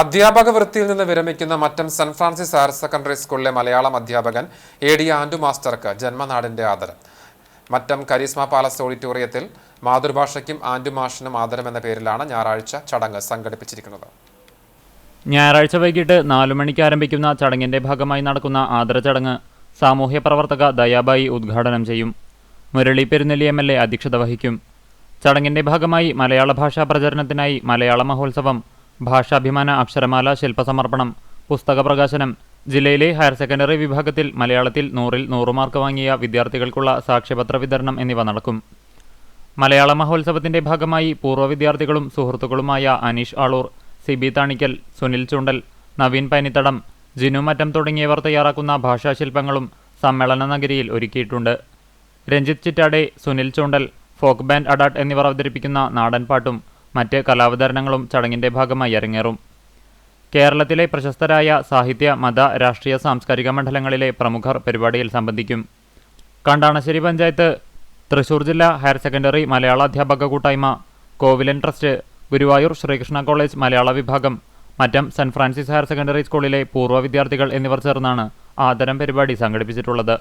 അധ്യാപക വൃത്തിയിൽ നിന്ന് വിരമിക്കുന്ന Mattam Saint Francis higher secondary സ്കൂളിലെ മലയാളം അധ്യാപകൻ എ ഡി ആൻഡു മാസ്റ്റർക്ക് ജന്മനാടിന്റെ ആദരം. മറ്റം കരീസ്മ പാലസ് ഓഡിറ്റോറിയത്തിൽ മാതൃഭാഷയ്ക്കും ആൻഡു മാഷിനും ആദരം എന്ന പേരിലാണ് ഞായറാഴ്ച ചടങ്ങ് സംഘടിപ്പിച്ചിരിക്കുന്നത്. ഞായറാഴ്ച വൈകിട്ട് നാലു മണിക്ക് ആരംഭിക്കുന്ന ചടങ്ങിന്റെ ഭാഗമായി നടക്കുന്ന ആദര ചടങ്ങ് സാമൂഹ്യ പ്രവർത്തക ദയാബായി ഉദ്ഘാടനം ചെയ്യും. Murali Perunnelli M L A അധ്യക്ഷത വഹിക്കും. ചടങ്ങിന്റെ ഭാഗമായി മലയാള ഭാഷാ പ്രചരണത്തിനായി മലയാള മഹോത്സവം ഭാഷാഭിമാന അക്ഷരമാല ശില്പസമർപ്പണം പുസ്തക പ്രകാശനം ജില്ലയിലെ ഹയർ സെക്കൻഡറി വിഭാഗത്തിൽ മലയാളത്തിൽ നൂറിൽ നൂറ് മാർക്ക് വാങ്ങിയ വിദ്യാർത്ഥികൾക്കുള്ള സാക്ഷ്യപത്ര വിതരണം എന്നിവ നടക്കും. മലയാള മഹോത്സവത്തിന്റെ ഭാഗമായി പൂർവ വിദ്യാർത്ഥികളും സുഹൃത്തുക്കളുമായ അനീഷ് ആളൂർ സി ബി താണിക്കൽ സുനിൽ ചുണ്ടൽ നവീൻ പനിത്തടം ജിനു മറ്റം തുടങ്ങിയവർ തയ്യാറാക്കുന്ന ഭാഷാശില്പങ്ങളും സമ്മേളന നഗരിയിൽ ഒരുക്കിയിട്ടുണ്ട്. രഞ്ജിത് ചിറ്റാടെ സുനിൽ ചൂണ്ടൽ ഫോക്ക് ബാൻഡ് അഡാട്ട് എന്നിവർ അവതരിപ്പിക്കുന്ന നാടൻപാട്ടും മറ്റ് കലാവതരണങ്ങളും ചടങ്ങിന്റെ ഭാഗമായി അരങ്ങേറും. കേരളത്തിലെ പ്രശസ്തരായ സാഹിത്യ മത രാഷ്ട്രീയ സാംസ്കാരിക മണ്ഡലങ്ങളിലെ പ്രമുഖർ പരിപാടിയിൽ സംബന്ധിക്കും. കണ്ടാണശ്ശേരി പഞ്ചായത്ത് തൃശൂർ ജില്ലാ ഹയർ സെക്കൻഡറി മലയാള അധ്യാപക കൂട്ടായ്മ കോവിലൻ ട്രസ്റ്റ് ഗുരുവായൂർ ശ്രീകൃഷ്ണ കോളേജ് മലയാള വിഭാഗം Mattam Saint Francis higher secondary സ്കൂളിലെ പൂർവ വിദ്യാർത്ഥികൾ എന്നിവർ ചേർന്നാണ് ആദരം പരിപാടി സംഘടിപ്പിച്ചിട്ടുള്ളത്.